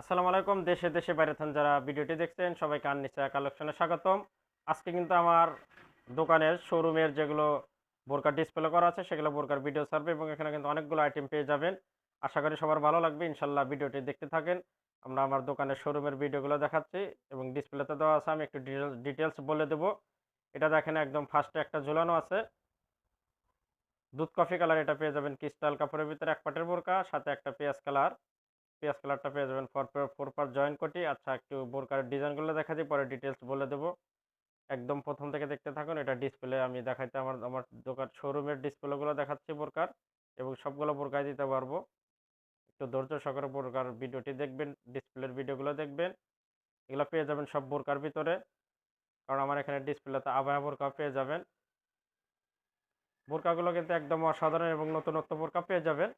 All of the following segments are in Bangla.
আসসালামু আলাইকুম, দেশে দেশে বাইরে থান যারা ভিডিওটি দেখছেন, সবাইকে আননিসা কালেকশনে স্বাগতম। আজকে কিন্তু আমার দোকানের শোরুমের যেগুলো বোরকার ডিসপ্লে করা আছে, সেগুলো বোরকার ভিডিও সার্ভে এবং এখানে কিন্তু অনেকগুলো আইটেম পেয়ে যাবেন। আশা করি সবার ভালো লাগবে, ইনশাল্লাহ ভিডিওটি দেখতে থাকেন। আমরা আমার দোকানের শোরুমের ভিডিওগুলো দেখাচ্ছি এবং ডিসপ্লেতে দেওয়া আছে, আমি একটু ডিটেলস বলে দেবো। এটা দেখেন একদম ফার্স্টে একটা ঝুলানো আছে। দুধ কফি কালার এটা পেয়ে যাবেন ক্রিস্টাল কাপড়ের ভিতরে এক পাটের বোরকা, সাথে একটা পেঁয়াজ কালার পেঁয়াজ কালারটা পেয়ে যাবেন। ফর ফোর পার জয়েন কোটি আচ্ছা একটু বোরকার ডিজাইনগুলো দেখা দিই পরে ডিটেলস বলে দেবো। একদম প্রথম থেকে দেখতে থাকুন, এটা ডিসপ্লে আমি দেখাইতে আমার আমার দোকান শোরুমের ডিসপ্লেগুলো দেখাচ্ছি বোরকার এবং সবগুলো বোরকায় দিতে পারব। একটু ধৈর্য সহকারে বোরকার ভিডিওটি দেখবেন ডিসপ্লের ভিডিওগুলো দেখবেন, এগুলো পেয়ে যাবেন সব বোরকার ভিতরে। কারণ আমার এখানে ডিসপ্লেতে আবায়া বোরকা পেয়ে যাবেন। বোরকাগুলো কিন্তু একদম অসাধারণ এবং নতুনত্ব বোরকা পেয়ে যাবেন।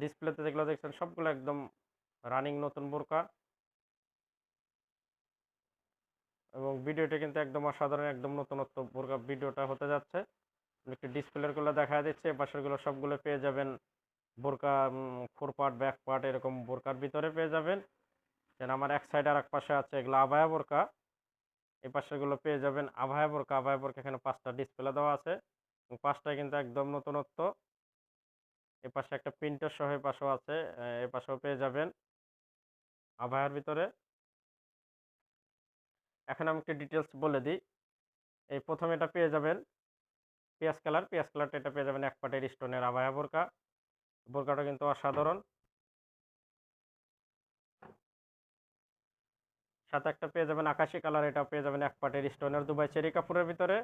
ডিসপ্লেতে যেগুলো দেখছেন, সবগুলো একদম রানিং নতুন বোরকা। এবং ভিডিওটা কিন্তু একদম অসাধারণ, একদম নতুনত্ব বোরকা ভিডিওটা হতে যাচ্ছে। একটু ডিসপ্লেরগুলো দেখা দিচ্ছে পাশেরগুলো সবগুলো পেয়ে যাবেন। বোরকা ফোর পার্ট ব্যাক পার্ট এরকম বোরকার ভিতরে পেয়ে যাবেন। যেন আমার এক সাইড আর এক পাশে আছে এগুলো আভায়া বোরকা। এই পাশেরগুলো পেয়ে যাবেন আভায়া বোরকা। আভায়া বোরকা এখানে পাঁচটা ডিসপ্লে দেওয়া আছে। এবং পাঁচটায় কিন্তু একদম নতুনত্ব। এ পাশে একটা প্রিন্টার সহ এ আছে, এ পাশেও পেয়ে যাবেন। আভায়ার ভিতরে। এখন আমি একটু ডিটেলস বলে দিই। এই প্রথমে এটা পেয়ে যাবেন পেঁয়াজ কালার। পেঁয়াজ কালারটা এটা পেয়ে যাবেন এক পাটের স্টোনের আভায়া বোরকা। বোরকাটা কিন্তু অসাধারণ। সাথে একটা পেয়ে যাবেন আকাশি কালার। এটা পেয়ে যাবেন এক পাটের স্টোনের দুবাই চেরি কাপড়ের ভিতরে।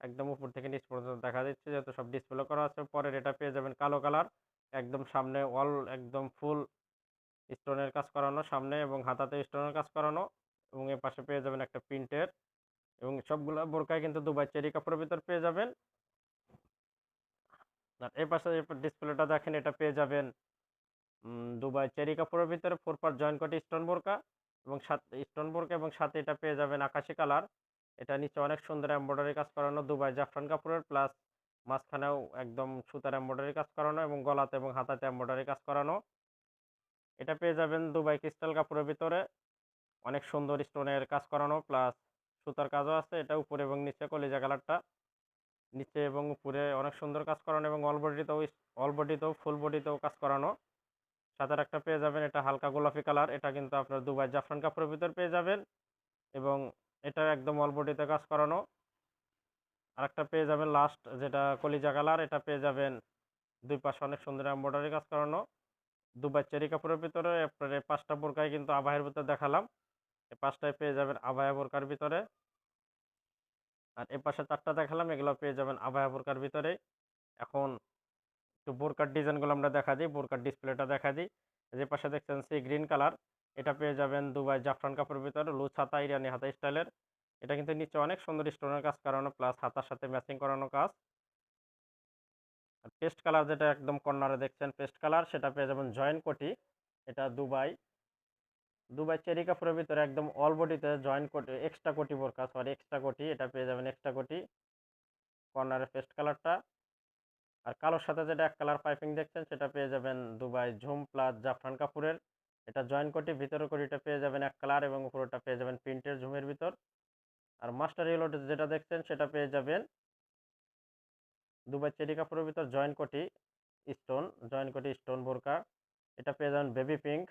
একদম উপর থেকে নিচ পর্যন্ত দেখা যাচ্ছে যেহেতু সব ডিসপ্লে করা আছে। পরের এটা পেয়ে যাবেন কালো কালার একদম সামনে অল একদম ফুল স্টোনের কাজ করানো সামনে এবং হাতাতে স্টোনের কাজ করানো এবং এর পাশে পেয়ে যাবেন একটা প্রিন্টের এবং সবগুলো বোরকায় কিন্তু দুবাই চেরি কাপড়ের ভিতর পেয়ে যাবেন। আর এই পাশে ডিসপ্লেটা দেখেন, এটা পেয়ে যাবেন দুবাই চেরি কাপড়ের ভিতরে ফোর পার জয়েন্ট কটি স্টোন বোরকা এবং সাথে স্টোন বোরকা এবং সাথে এটা পেয়ে যাবেন আকাশি কালার এটা নিচে অনেক সুন্দর এমব্রয়ডারি কাজ করানো, দুবাই জাফরান কাপড়ের প্লাস মাঝখানেও একদম সুতার এমব্রয়ডারি কাজ করানো এবং গলাতে এবং হাতাতে এমব্রয়ডারি কাজ করানো। এটা পেয়ে যাবেন দুবাই ক্রিস্টাল কাপড়ের ভিতরে। অনেক সুন্দর স্টোনের কাজ করানো, প্লাস সুতার কাজও আছে এটা উপরে এবং নিচে কলিজা কালারটা। নিচে এবং উপরে অনেক সুন্দর কাজ করানো এবং অল বডিতেও অল বডিতেও ফুল বডিতেও কাজ করানো। সাথে একটা পেয়ে যাবেন এটা হালকা গোলাপি কালার, এটা কিন্তু আপনার দুবাই জাফরান কাপড়ের ভিতর পেয়ে যাবেন। এবং এটা একদম অল বডিতে কাজ করানো। আরেকটা পেয়ে যাবেন লাস্ট যেটা কলিজা কালার, এটা পেয়ে যাবেন দুই পাশে অনেক সুন্দর এম্ব্রয়ডারি কাজ করানো। দুবাই চেরি কাপড়ের ভিতরে, আপনার এই পাঁচটা বোরকায় কিন্তু আবাহের ভিতরে দেখালাম। এই পাঁচটায় পেয়ে যাবেন আবায়া বোরকার ভিতরে। আর এ পাশে চারটা দেখালাম, এগুলো পেয়ে যাবেন আবায়া বোরকার ভিতরে। এখন একটু বোরকার ডিজাইনগুলো আমরা দেখা দিই, বোরকার ডিসপ্লেটা দেখা দিই। যে পাশে দেখছেন, সেই গ্রিন কালার এটা পেয়ে যাবেন দুবাই জাফরান কাপড়ের ভিতরে, লুজ হাতা, ইরানি হাতা স্টাইলের। এটা কিন্তু নিচে অনেক সুন্দর স্টোনের কাজ করানো, প্লাস হাতার সাথে ম্যাচিং করানো কাজ। আর পেস্ট কালার যেটা একদম কর্নারে দেখছেন, পেস্ট কালার, সেটা পেয়ে যাবেন জয়েন্ট কোটি। এটা দুবাই। দুবাই চেরি কাপড়ের ভিতরে একদম অল বডিতে জয়েন্ট কোটি, এক্সট্রা কোটি বোরকা সরি এক্সট্রা কোটি, এটা পেয়ে যাবেন এক্সট্রা কোটি। কর্নারে পেস্ট কালারটা। আর কালোর সাথে যেটা এক কালার পাইপিং দেখছেন, সেটা পেয়ে যাবেন দুবাই ঝুম প্লাস জাফরান কাপড়ের এটা জয়েন্ট কোটি ভিতরে কোটিটা পেয়ে যাবেন এক কালার এবং উপরটা পেয়ে যাবেন প্রিন্টের ঝুমের ভিতর। আর মাস্টার ইয়েলো যেটা দেখছেন সেটা পেয়ে যাবেন। দুবাই চেরি কাপড়ের ভিতর জয়েন্ট কোটি স্টোন জয়েন্ট কোটি স্টোন বোরকা। এটা পেয়ে যাবেন বেবি পিঙ্ক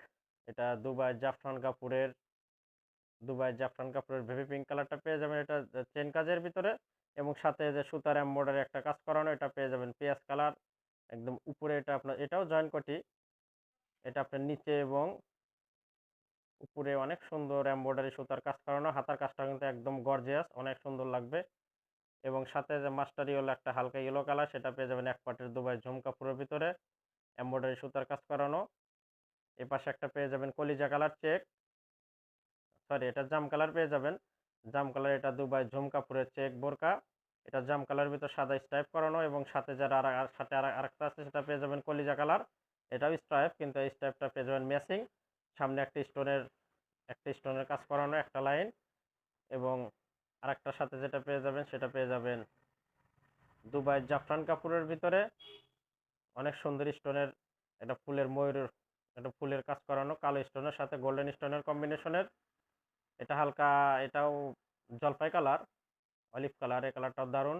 এটা দুবাই জাফরান কাপুরের, দুবাই জাফরান কাপুরের বেবি পিঙ্ক কালারটা পেয়ে যাবেন এটা চেন কাজের ভিতরে। এবং সাথে যে সুতার এম্বয়ডারি একটা কাজ করানো, এটা পেয়ে যাবেন পেঁয়াজ কালার একদম উপরে এটা আপনার, এটাও জয়েন্ট কোটি এটা আপনার নিচে এবং উপরে অনেক সুন্দর এম্বয়ডারি সুতার কাজ করানো, হাতার কাজটা কিন্তু একদম গর্জিয়াস অনেক সুন্দর লাগবে। এবং সাথে যে মাস্টার ইয়েলো একটা হালকা ইয়েলো কালার সেটা পেয়ে যাবেন এক পাটের দুবাই ঝুম কাপড়ের ভিতরে এম্বয়ডারি সুতার কাজ করানো। এ পাশে একটা পেয়ে যাবেন কলিজা কালার চেক সরি এটা জাম কালার পেয়ে যাবেন। জাম কালার এটা দুবাই ঝুম কাপড়ের চেক বোরকা। এটা জাম কালারের ভিতর সাদা স্ট্রাইপ করানো এবং সাথে যারা আর, সাথে আর, আরেকটা আছে সেটা পেয়ে যাবেন কলিজা কালার এটাও স্ট্রাইপ কিন্তু এই স্ট্রাইপটা পেয়ে যাবেন ম্যাচিং সামনে একটা স্টোনের একটা স্টোনের কাজ করানো, একটা লাইন এবং আরেকটার সাথে যেটা পেয়ে যাবেন, সেটা পেয়ে যাবেন দুবাই জাফরান কাপুরের ভিতরে। অনেক সুন্দর স্টোনের এটা ফুলের ময়ূরের, এটা ফুলের কাজ করানো, কালো স্টোনের সাথে গোল্ডেন স্টোনের কম্বিনেশনের এটা হালকা, এটাও জলপাই কালার অলিভ কালার এই কালারটাও দারুণ।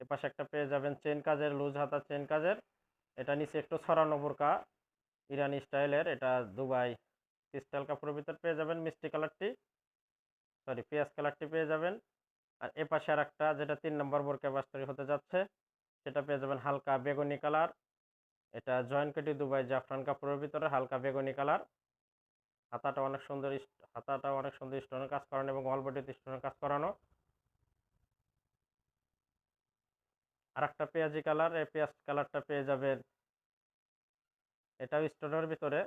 এপাশে একটা পেয়ে যাবেন চেন কাজের লুজ হাতা চেন কাজের। এটা নিচে একটু ছড়ানো বোরকা, ইরানি স্টাইলের, এটা দুবাই ক্রিস্টাল কাপড়ের ভিতর পেয়ে যাবেন মিষ্টি কালারটি। সরি, পেঁয়াজ কালারটি পেয়ে যাবেন। আর এ পাশে আর একটা যেটা তিন নম্বর বোরকা বাস্তরি হতে যাচ্ছে, সেটা পেয়ে যাবেন হালকা বেগুনি কালার। এটা জয়েন্ট কেটি দুবাই জাফরান কাপড়ের ভিতরে হালকা বেগুনি কালার। হাতাটা অনেক সুন্দর হাতাটা অনেক সুন্দর স্টোনের কাজ করানো এবং অল বডিতে স্টোনের কাজ করানো। আর একটা পেঁয়াজি কালার, এই পেঁয়াজ কালারটা পেয়ে যাবেন। এটাও স্টোনের ভিতরে।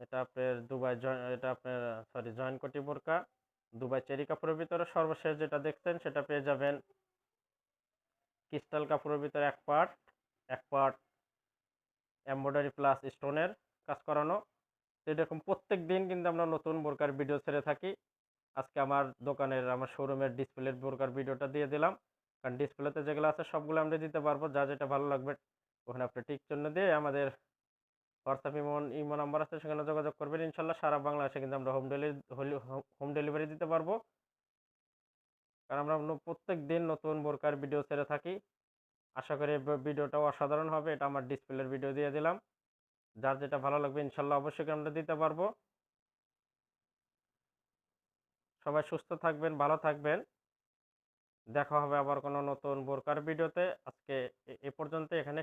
এটা আপনার দুবাই এটা আপনার সরি জয়েন্ট কোটি বোরকা। দুবাই চেরি কাপড়ের ভিতরে সর্বশেষ যেটা দেখছেন সেটা পেয়ে যাবেন। ক্রিস্টাল কাপড়ের ভিতরে এক পার্ট এক পার্ট এমব্রয়ডারি প্লাস স্টোনের কাজ করানো। এরকম প্রত্যেক দিন কিন্তু আমরা নতুন বোরকার ভিডিও ছেড়ে থাকি। আজকে আমার দোকানের, আমার শোরুমের ডিসপ্লের বোরকার ভিডিওটা দিয়ে দিলাম। কারণ ডিসপ্লেতে যেগুলো আছে সবগুলো আমরা দিতে পারব, যা যেটা ভালো লাগবে। ওখানে আপনি টিক চিহ্ন দিয়ে আমাদের হোয়াটসঅ্যাপ ইমো ইমো নাম্বার আছে, সেখানে যোগাযোগ করবেন। ইনশাল্লাহ সারা বাংলাদেশে কিন্তু আমরা হোম ডেলিভারি হোম ডেলিভারি দিতে পারব। কারণ আমরা প্রত্যেক দিন নতুন বোরকার ভিডিও ছেড়ে থাকি। আশা করি ভিডিওটাও অসাধারণ হবে। এটা আমার ডিসপ্লের ভিডিও দিয়ে দিলাম। যার যেটা ভালো লাগবে ইনশাল্লাহ অবশ্যই আমরা দিতে পারব। সবাই সুস্থ থাকবেন, ভালো থাকবেন। দেখা হবে আবার কোনো নতুন বোরকার ভিডিওতে। আজকে এ- পর্যন্ত এখানে